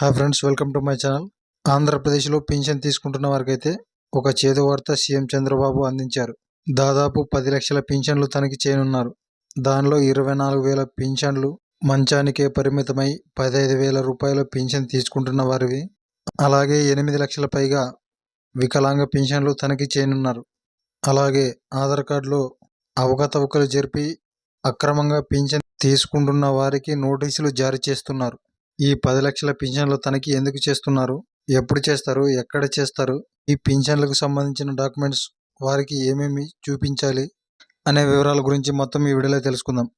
Hi friends welcome to my channel ఆంధ్రప్రదేశ్లో పింఛన్ తీసుకుంటున్న వారికైతే ఒక చేదు వార్త సీఎం చంద్రబాబు అందించారు. దాదాపు పది లక్షల పింఛన్లు తనిఖీ చేయనున్నారు. దానిలో ఇరవై నాలుగు వేల పింఛన్లు మంచానికే పరిమితమై పదహైదు వేల రూపాయల పింఛన్ తీసుకుంటున్న వారివి. అలాగే ఎనిమిది లక్షల పైగా వికలాంగ పింఛన్లు తనిఖీ చేయనున్నారు. అలాగే ఆధార్ కార్డులో అవకతవకలు జరిపి అక్రమంగా పింఛన్ తీసుకుంటున్న వారికి నోటీసులు జారీ చేస్తున్నారు. ఈ పది లక్షల పింఛన్లు తనిఖీ ఎందుకు చేస్తున్నారు? ఎప్పుడు చేస్తారు? ఎక్కడ చేస్తారు? ఈ పింఛన్లకు సంబంధించిన డాక్యుమెంట్స్ వారికి ఏమేమి చూపించాలి? అనే వివరాల గురించి మొత్తం ఈ వీడియోలో తెలుసుకుందాం.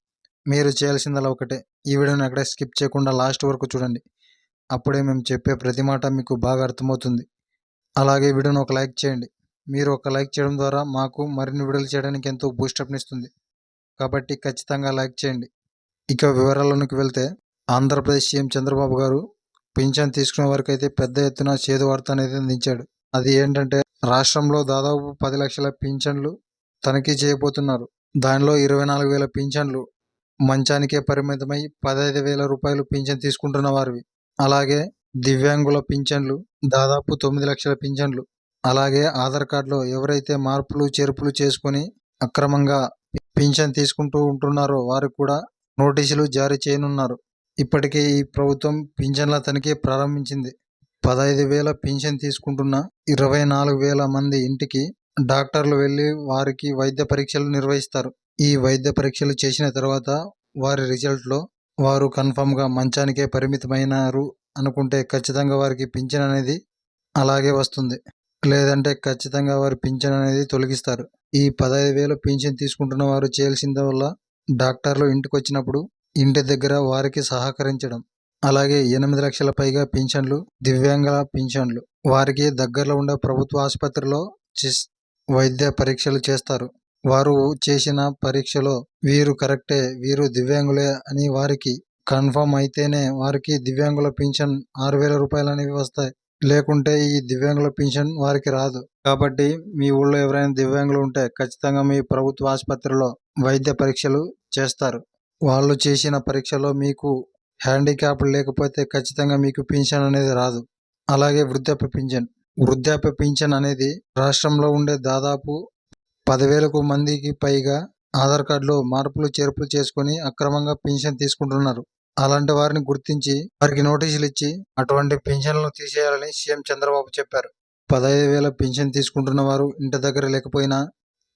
మీరు చేయాల్సిందలా ఒకటే. ఈ వీడియోని ఎక్కడ స్కిప్ చేయకుండా లాస్ట్ వరకు చూడండి. అప్పుడే మేము చెప్పే ప్రతి మాట మీకు బాగా అర్థమవుతుంది. అలాగే వీడియోని ఒక లైక్ చేయండి. మీరు ఒక లైక్ చేయడం ద్వారా మాకు మరిన్ని వీడియోలు చేయడానికి ఎంతో బూస్టప్నిస్తుంది కాబట్టి ఖచ్చితంగా లైక్ చేయండి. ఇక వివరాల్లోనికి వెళ్తే ఆంధ్రప్రదేశ్ సీఎం చంద్రబాబు గారు పింఛన్ తీసుకునే వారికి అయితే పెద్ద ఎత్తున చేదు వార్త అనేది అందించాడు. అది ఏంటంటే రాష్ట్రంలో దాదాపు పది లక్షల పింఛన్లు తనిఖీ చేయబోతున్నారు. దానిలో ఇరవై నాలుగు వేల పింఛన్లు మంచానికే పరిమితమై పదహైదు వేల రూపాయలు పింఛన్ తీసుకుంటున్న వారివి. అలాగే దివ్యాంగుల పింఛన్లు దాదాపు తొమ్మిది లక్షల పింఛన్లు. అలాగే ఆధార్ కార్డులో ఎవరైతే మార్పులు చేర్పులు చేసుకొని అక్రమంగా పింఛన్ తీసుకుంటూ ఉంటున్నారో వారికి కూడా నోటీసులు జారీ చేయనున్నారు. ఇప్పటికే ఈ ప్రభుత్వం పింఛన్ల తనిఖీ ప్రారంభించింది. పదహైదు వేల పింఛన్ తీసుకుంటున్న ఇరవై నాలుగు వేల మంది ఇంటికి డాక్టర్లు వెళ్ళి వారికి వైద్య పరీక్షలు నిర్వహిస్తారు. ఈ వైద్య పరీక్షలు చేసిన తర్వాత వారి రిజల్ట్లో వారు కన్ఫామ్గా మంచానికే పరిమితమైనారు అనుకుంటే ఖచ్చితంగా వారికి పింఛన్ అనేది అలాగే వస్తుంది. లేదంటే ఖచ్చితంగా వారి పింఛన్ అనేది తొలగిస్తారు. ఈ పదహైదు వేల పింఛన్ తీసుకుంటున్న వారు చేయాల్సింది వల్ల డాక్టర్లు ఇంటికి వచ్చినప్పుడు ఇంటి దగ్గర వారికి సహకరించడం. అలాగే ఎనిమిది లక్షల పైగా పింఛన్లు దివ్యాంగుల పింఛన్లు. వారికి దగ్గరలో ఉండే ప్రభుత్వ ఆసుపత్రిలో చిస్- వైద్య పరీక్షలు చేస్తారు. వారు చేసిన పరీక్షలో వీరు కరెక్టే వీరు దివ్యాంగులే అని వారికి కన్ఫర్మ్ అయితేనే వారికి దివ్యాంగుల పింఛన్ ఆరు వేల రూపాయలు అనేవి వస్తాయి. లేకుంటే ఈ దివ్యాంగుల పింఛన్ వారికి రాదు. కాబట్టి మీ ఊళ్ళో ఎవరైనా దివ్యాంగులు ఉంటే ఖచ్చితంగా మీ ప్రభుత్వ ఆసుపత్రిలో వైద్య పరీక్షలు చేస్తారు. వాళ్ళు చేసిన పరీక్షలో మీకు హ్యాండిక్యాప్ లేకపోతే ఖచ్చితంగా మీకు పింఛన్ అనేది రాదు. అలాగే వృద్ధాప్య పింఛన్. వృద్ధాప్య పింఛన్ అనేది రాష్ట్రంలో ఉండే దాదాపు పదివేలకు మందికి పైగా ఆధార్ కార్డులో మార్పులు చేర్పులు చేసుకొని అక్రమంగా పింఛన్ తీసుకుంటున్నారు. అలాంటి వారిని గుర్తించి వారికి నోటీసులు ఇచ్చి అటువంటి పింఛన్లను తీసేయాలని సీఎం చంద్రబాబు చెప్పారు. పదహైదు వేల పింఛన్ తీసుకుంటున్న వారు ఇంటి దగ్గర లేకపోయినా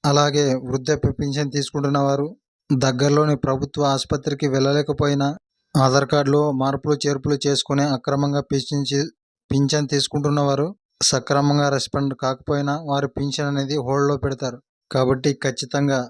అలాగే వృద్ధాప్య పింఛన్ తీసుకుంటున్న వారు దగ్గరలోని ప్రభుత్వ ఆసుపత్రికి వెళ్ళలేకపోయినా ఆధార్ కార్డులో మార్పులు చేర్పులు చేసుకుని అక్రమంగా పింఛించి పింఛన్ తీసుకుంటున్న వారు సక్రమంగా రెస్పాండ్ కాకపోయినా వారి పింఛన్ అనేది హోల్డ్లో పెడతారు. కాబట్టి ఖచ్చితంగా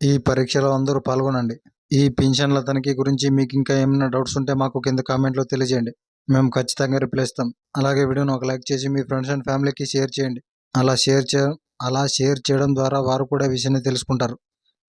ఈ పరీక్షలో అందరూ పాల్గొనండి. ఈ పింఛన్ల తనిఖీ గురించి మీకు ఇంకా ఏమైనా డౌట్స్ ఉంటే మాకు కింద కామెంట్లో తెలియజేయండి. మేము ఖచ్చితంగా రిప్లై ఇస్తాం. అలాగే వీడియోని ఒక లైక్ చేసి మీ ఫ్రెండ్స్ అండ్ ఫ్యామిలీకి షేర్ చేయండి. అలా షేర్ చే అలా షేర్ చేయడం ద్వారా వారు కూడా విషయాన్ని తెలుసుకుంటారు.